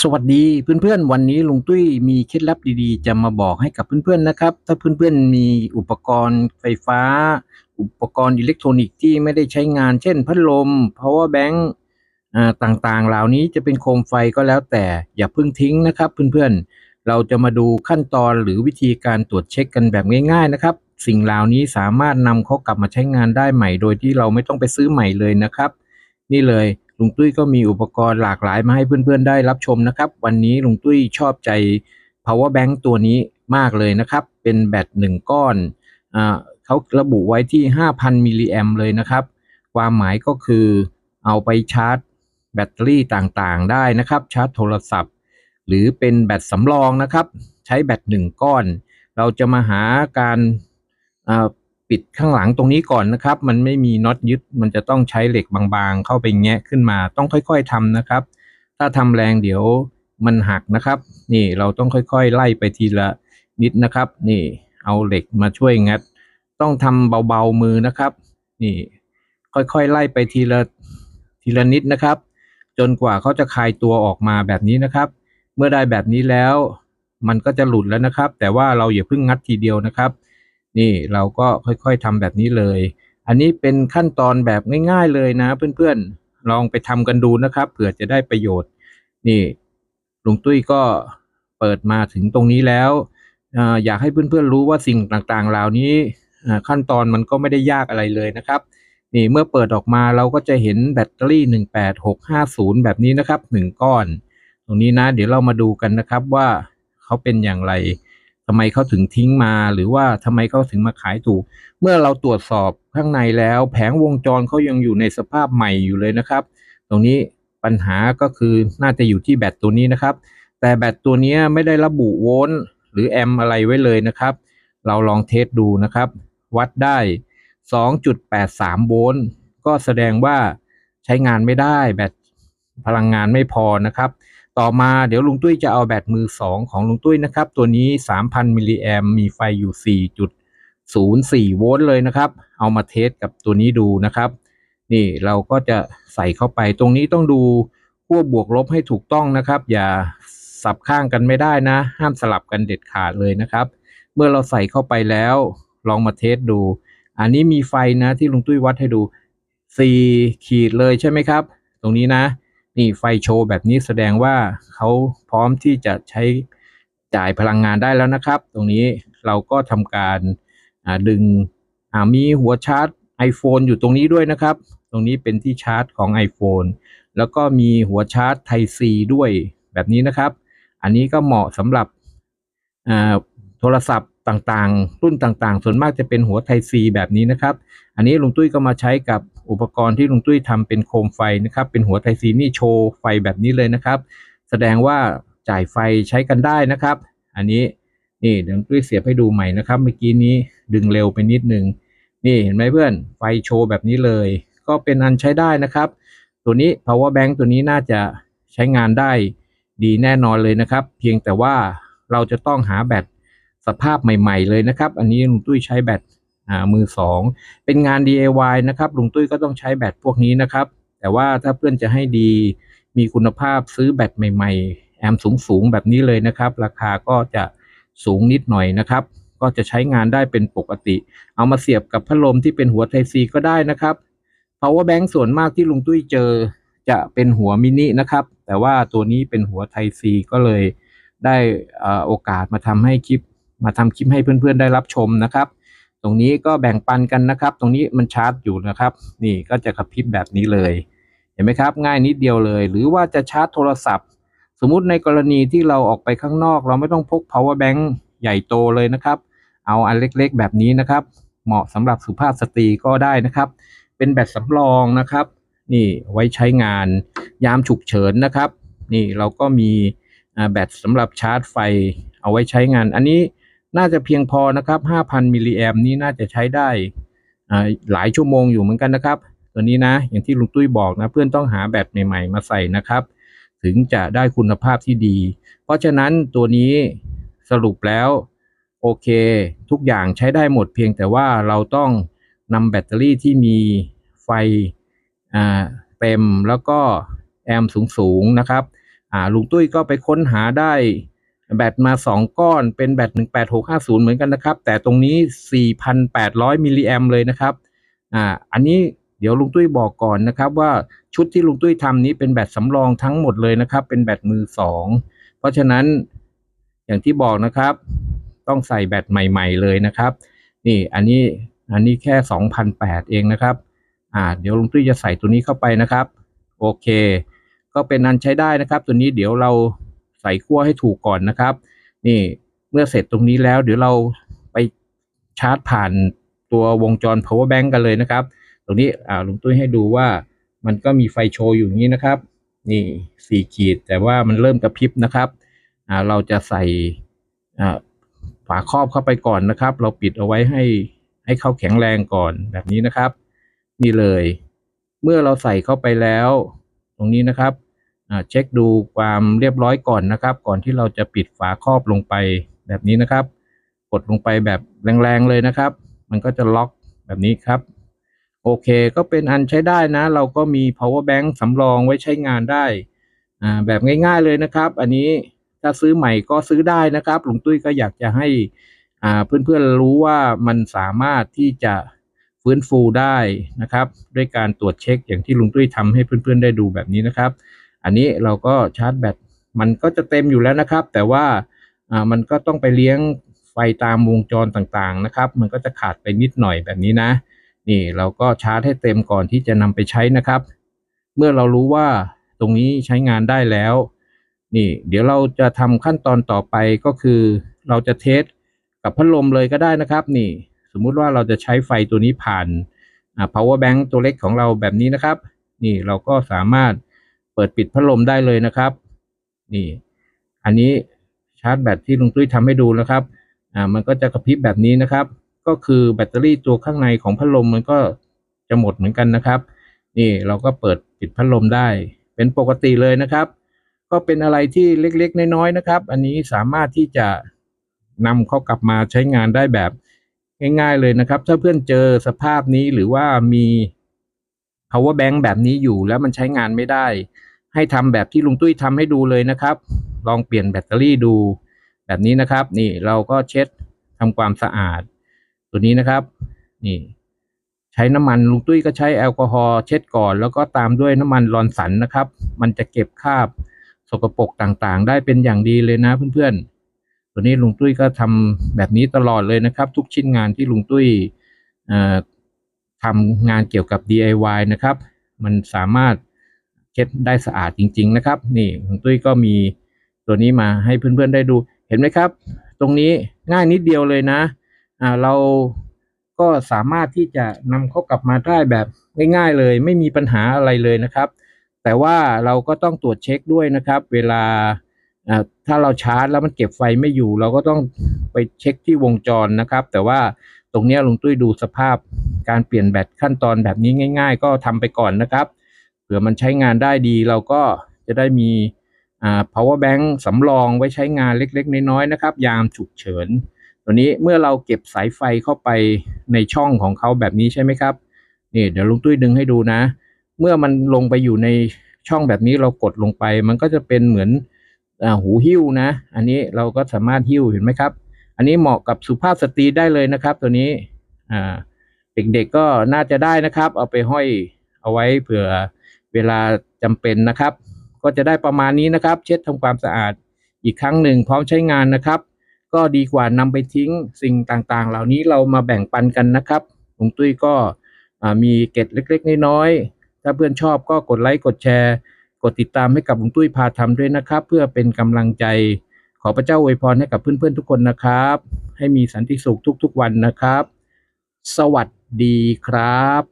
สวัสดีเพื่อนๆ วันนี้ลุงตุ้ยมีเคล็ดลับดี ๆ จะมาบอกให้กับเพื่อนๆนะครับ ถ้าเพื่อนๆมีอุปกรณ์ไฟฟ้า อุปกรณ์อิเล็กทรอนิกส์ที่ไม่ได้ใช้งาน เช่น พัดลม power bank อ่าต่างๆ เหล่านี้จะเป็นโคมไฟก็แล้วแต่อย่าเพิ่งทิ้งนะครับ เพื่อนๆ เราจะมาดูขั้นตอนหรือวิธีการตรวจเช็คกันแบบง่าย ๆ นะครับ สิ่งเหล่านี้สามารถนำเขากลับมาใช้งานได้ใหม่ โดยที่เราไม่ต้องไปซื้อใหม่เลยนะครับ นี่เลย ลุงตุ้ยก็มีอุปกรณ์หลากหลายมาให้เพื่อนๆได้รับชมนะครับ วันนี้ลุงตุ้ยชอบใจ power bank ตัวนี้มากเลยนะครับ เป็นแบตหนึ่งก้อนอ่าเขาระบุไว้ที่ 5,000 มิลลิแอมเลยนะครับ ความหมายก็คือเอาไปชาร์จแบตเตอรี่ต่างๆได้นะครับ ชาร์จโทรศัพท์ หรือเป็นแบตสำรองนะครับ ใช้แบตหนึ่งก้อน เราจะมาหาการอ่า ปิดข้างหลังตรงนี้ก่อนนะครับ มันไม่มีน็อตยึด มันจะต้องใช้เหล็กบางๆ เข้าไปแงะขึ้นมา ต้องค่อยๆทำนะครับ ถ้าทำแรงเดี๋ยวมันหักนะครับ นี่เราต้องค่อยๆ ไล่ไปทีละนิดนะครับ นี่เอาเหล็กมาช่วยงัด ต้องทำเบาๆมือนะครับ นี่ ค่อยๆ ไล่ไปทีละทีละนิดนะครับ จนกว่าเขาจะคลายตัวออกมาแบบนี้นะครับ เมื่อได้แบบนี้แล้ว มันก็จะหลุดแล้วนะครับ แต่ว่าเราอย่าเพิ่งงัดทีเดียวนะครับ นี่เราก็ค่อยๆทำแบบนี้เลย อันนี้เป็นขั้นตอนแบบง่าย ๆเลยนะ เพื่อนๆลองไปทำกันดูนะครับเผื่อจะได้ประโยชน์ นี่ลุงตุ้ยก็เปิดมาถึงตรงนี้แล้วอยากให้เพื่อนๆรู้ว่าสิ่งต่างๆ เหล่านี้ขั้นตอนมันก็ไม่ได้ยากอะไรเลยนะครับ นี่เมื่อเปิดออกมาเราก็จะเห็นแบตเตอรี่ 18650 แบบนี้นะครับ 1 ก้อน ตรงนี้นะ เดี๋ยวเรามาดูกันนะครับว่าเขาเป็นอย่างไร ทำไมเขาถึงทิ้งมา หรือว่าทำไมเขาถึงมาขายถูก เมื่อเราตรวจสอบข้างในแล้ว แผงวงจรเขายังอยู่ในสภาพใหม่อยู่เลยนะครับ ตรงนี้ปัญหาก็คือน่าจะอยู่ที่แบตตัวนี้นะครับ แต่แบตตัวนี้ไม่ได้ระบุโวลต์หรือแอมป์อะไรไว้เลยนะครับ เราลองเทสดูนะครับ วัดได้ 2.83 โวลต์ก็แสดงว่าใช้งานไม่ได้แบตพลังงานไม่พอนะครับ ต่อมาเดี๋ยวลุงตุ้ยจะเอาแบตมือ 2 ของลุงตุ้ยนะครับ ตัวนี้ 3,000 มิลลิแอมมีไฟอยู่ 4.04 โวลต์เลยนะครับ เอามาเทสกับตัวนี้ดูนะครับ นี่เราก็จะใส่เข้าไปตรงนี้ต้องดูขั้วบวกลบให้ถูกต้องนะครับ อย่าสับข้างกันไม่ได้นะ ห้ามสลับกันเด็ดขาดเลยนะครับ เมื่อเราใส่เข้าไปแล้ว ลองมาเทสดู อันนี้มีไฟนะที่ลุงตุ้ยวัดให้ดู4ขีดเลยใช่ไหมครับ ตรงนี้นะ นี่ไฟโชว์แบบนี้แสดงว่าเขาพร้อมที่จะใช้จ่ายพลังงานได้แล้วนะครับ ตรงนี้เราก็ทำการดึงมีหัวชาร์จ iPhone อยู่ตรงนี้ด้วยนะครับ ตรงนี้เป็นที่ชาร์จของ iPhone แล้วก็มีหัวชาร์จ Type C ด้วยแบบนี้นะครับ อันนี้ก็เหมาะสำหรับโทรศัพท์ต่างๆ รุ่นต่างๆ ส่วนมากจะเป็นหัว Type C แบบนี้นะครับ อันนี้ลุงตุ้ยก็มาใช้กับ อุปกรณ์ที่ลุงตุ้ยทำเป็นโคมไฟนะครับ เป็นหัวไทซีนี่โชว์ไฟแบบนี้เลยนะครับ แสดงว่าจ่ายไฟใช้กันได้นะครับ อันนี้นี่เดี๋ยวลุงตุ้ยเสียบให้ดูใหม่นะครับ เมื่อกี้นี้ดึงเร็วไปนิดนึงนี่เห็นไหมเพื่อนไฟโชว์แบบนี้เลย ก็เป็นอันใช้ได้นะครับ ตัวนี้ power bank ตัวนี้น่าจะใช้งานได้ดีแน่นอนเลยนะครับ เพียงแต่ว่าเราจะต้องหาแบตสภาพใหม่ ๆ เลยนะครับ อันนี้ลุงตุ้ยใช้แบต มือสองเป็นงาน DIY นะครับลุงตุ้ยก็ต้องใช้แบตพวกนี้นะครับ แต่ว่าถ้าเพื่อนจะให้ดีมีคุณภาพซื้อแบตใหม่ ๆ แอมสูงๆ แบบนี้เลยนะครับ ราคาก็จะสูงนิดหน่อยนะครับ ก็จะใช้งานได้เป็นปกติ เอามาเสียบกับพัดลมที่เป็นหัวไทซีก็ได้นะครับ power bank ส่วนมากที่ลุงตุ้ยเจอจะเป็นหัวมินินะครับ แต่ว่าตัวนี้เป็นหัวไทซีก็เลยได้อ่าโอกาสมาทำให้คลิป มาทำคลิปให้เพื่อนๆได้รับชมนะครับ ตรงนี้ก็แบ่งปันกันนะครับ ตรงนี้มันชาร์จอยู่นะครับ นี่ก็จะกระพริบแบบนี้เลย เห็นไหมครับ ง่ายนิดเดียวเลย หรือว่าจะชาร์จโทรศัพท์ สมมุติในกรณีที่เราออกไปข้างนอก เราไม่ต้องพก power bank ใหญ่โตเลยนะครับ เอาอันเล็กๆ แบบนี้นะครับ เหมาะสำหรับสุภาพสตรีก็ได้นะครับ เป็นแบตสำรองนะครับ นี่ไว้ใช้งานยามฉุกเฉินนะครับ นี่เราก็มีแบตสำหรับชาร์จไฟเอาไว้ใช้งาน อันนี้ น่าจะเพียงพอนะครับ5,000มิลลิแอมนี้น่าจะใช้ได้หลายชั่วโมงอยู่เหมือนกันนะครับ ตัวนี้นะอย่างที่ลุงตุ้ยบอกนะเพื่อนต้องหาแบตใหม่ ๆ มาใส่นะครับ ถึงจะได้คุณภาพที่ดี เพราะฉะนั้นตัวนี้สรุปแล้วโอเค ทุกอย่างใช้ได้หมดเพียงแต่ว่าเราต้องนำแบตเตอรี่ที่มีไฟเต็มแล้วก็แอมป์สูงๆนะครับลุงตุ้ยก็ไปค้นหาได้ แบตมาสองก้อนเป็นแบต18650 เหมือนกันนะครับ แต่ตรงนี้ 4,800 มิลลิแอมเลยนะครับอ่าอันนี้เดี๋ยวลุงตุ้ยบอกก่อนนะครับว่าชุดที่ลุงตุ้ยทำนี้เป็นแบตสำรองทั้งหมดเลยนะครับ เป็นแบตมือสองเพราะฉะนั้นอย่างที่บอกนะครับ ต้องใส่แบตใหม่ ๆ เลยนะครับ นี่อันนี้อันนี้แค่ 2,008 เองนะครับอ่าเดี๋ยวลุงตุ้ยจะใส่ตัวนี้เข้าไปนะครับ โอเค ก็เป็นอันใช้ได้นะครับ ตัวนี้เดี๋ยวเรา ใส่ขั้วให้ถูกก่อนนะครับ นี่เมื่อเสร็จตรงนี้แล้ว เดี๋ยวเราไปชาร์จผ่านตัววงจร power bank กันเลยนะครับ ตรงนี้อ่าลุงตุ้ยให้ดูว่ามันก็มีไฟโชว์อยู่นี้นะครับ นี่สี่ขีดแต่ว่ามันเริ่มกระพริบนะครับอ่าเราจะใส่อ่าฝาครอบเข้าไปก่อนนะครับ เราปิดเอาไว้ให้ให้เข้าแข็งแรงก่อนแบบนี้นะครับ นี่เลย เมื่อเราใส่เข้าไปแล้ว ตรงนี้นะครับ เช็คดูความเรียบร้อยก่อนนะครับ ก่อนที่เราจะปิดฝาครอบลงไปแบบนี้นะครับ กดลงไปแบบแรงๆเลยนะครับ มันก็จะล็อกแบบนี้ครับ โอเคก็เป็นอันใช้ได้นะ เราก็มี power bank สำรองไว้ใช้งานได้อ่าแบบง่ายๆเลยนะครับ อันนี้ถ้าซื้อใหม่ก็ซื้อได้นะครับลุงตุ้ยก็อยากจะให้อ่าเพื่อนๆรู้ว่ามันสามารถที่จะฟื้นฟูได้นะครับ ด้วยการตรวจเช็คอย่างที่ลุงตุ้ยทำให้เพื่อนๆได้ดูแบบนี้นะครับ อันนี้เราก็ชาร์จแบตมันก็จะเต็มอยู่แล้วนะครับ แต่ว่าอ่ามันก็ต้องไปเลี้ยงไฟตามวงจรต่างๆนะครับ มันก็จะขาดไปนิดหน่อยแบบนี้นะ นี่เราก็ชาร์จให้เต็มก่อนที่จะนำไปใช้นะครับ เมื่อเรารู้ว่าตรงนี้ใช้งานได้แล้ว นี่ เดี๋ยวเราจะทำขั้นตอนต่อไปก็คือ เราจะเทสกับพัดลมเลยก็ได้นะครับ นี่ สมมุติว่าเราจะใช้ไฟตัวนี้ผ่านอ่า power bank ตัวเล็กของเราแบบนี้นะครับ นี่เราก็สามารถ เปิดปิดพัดลมได้เลยนะครับ นี่ อันนี้ชาร์จแบตที่ลุงตุ้ยทำให้ดูนะครับ อ่า มันก็จะกระพริบแบบนี้นะครับ ก็คือแบตเตอรี่ตัวข้างในของพัดลมมันก็จะหมดเหมือนกันนะครับ นี่เราก็เปิดปิดพัดลมได้ เป็นปกติเลยนะครับ ก็เป็นอะไรที่เล็กๆ น้อยๆนะครับ อันนี้สามารถที่จะนำเขากลับมาใช้งานได้แบบง่าย ๆ เลยนะครับ ถ้าเพื่อนเจอสภาพนี้หรือว่ามี power bank แบบนี้อยู่แล้วมันใช้งานไม่ได้ ให้ทำแบบที่ลุงตุ้ยทำให้ดูเลยนะครับ ลองเปลี่ยนแบตเตอรี่ดู แบบนี้นะครับ นี่เราก็เช็ดทำความสะอาด ตัวนี้นะครับ นี่ ใช้น้ำมันลุงตุ้ยก็ใช้แอลกอฮอล์เช็ดก่อน แล้วก็ตามด้วยน้ำมันลอนสันนะครับ มันจะเก็บคราบสกปรกต่างๆ ได้เป็นอย่างดีเลยนะเพื่อนๆ ตัวนี้ลุงตุ้ยก็ทำแบบนี้ตลอดเลยนะครับ ทุกชิ้นงานที่ลุงตุ้ย ทำงานเกี่ยวกับ DIY นะครับ มันสามารถเช็ดได้สะอาดจริง ๆ นะครับ นี่ลุงตุ้ยก็มีตัวนี้มาให้เพื่อนๆได้ดูเห็นไหมครับ ตรงนี้ง่ายนิดเดียวเลยนะอ่าเราก็สามารถที่จะนำเขากลับมาได้แบบง่ายๆเลย ไม่มีปัญหาอะไรเลยนะครับ แต่ว่าเราก็ต้องตรวจเช็คด้วยนะครับ เวลาอ่าถ้าเราชาร์จแล้วมันเก็บไฟไม่อยู่ เราก็ต้องไปเช็คที่วงจรนะครับ แต่ว่า ตรงนี้ลุงตุ้ยดูสภาพการเปลี่ยนแบตขั้นตอนแบบนี้ง่าย ๆ ก็ทำไปก่อนนะครับ เผื่อมันใช้งานได้ดีเราก็จะได้มีอ่า power bank สำรองไว้ใช้งานเล็กๆ น้อยๆนะครับ ยามฉุกเฉิน ตัวนี้เมื่อเราเก็บสายไฟเข้าไปในช่องของเขาแบบนี้ใช่ไหมครับนี่เดี๋ยวลุงตุ้ยดึงให้ดูนะ เมื่อมันลงไปอยู่ในช่องแบบนี้เรากดลงไป มันก็จะเป็นเหมือนอหูหิ้วนะ อันนี้เราก็สามารถหิ้วเห็นไหมครับ อันนี้เหมาะกับสุภาพสตรีได้เลยนะครับ ตัวนี้อ่าเด็กๆก็น่าจะได้นะครับ เอาไปห้อยเอาไว้เผื่อเวลาจำเป็นนะครับ ก็จะได้ประมาณนี้นะครับ เช็ดทำความสะอาดอีกครั้งหนึ่งพร้อมใช้งานนะครับ ก็ดีกว่านำไปทิ้งสิ่งต่างๆ เหล่านี้เรามาแบ่งปันกันนะครับลุงตุ้ยก็มีเกร็ดเล็ก ๆ น้อยๆถ้าเพื่อนชอบก็กดไลค์กดแชร์ กดติดตามให้กับลุงตุ้ยพาทำด้วยนะครับ เพื่อเป็นกำลังใจ ขอพระเจ้าอวยพรให้กับเพื่อนๆทุกคนนะครับ ให้มีสันติสุขทุกๆวันนะครับ สวัสดีครับ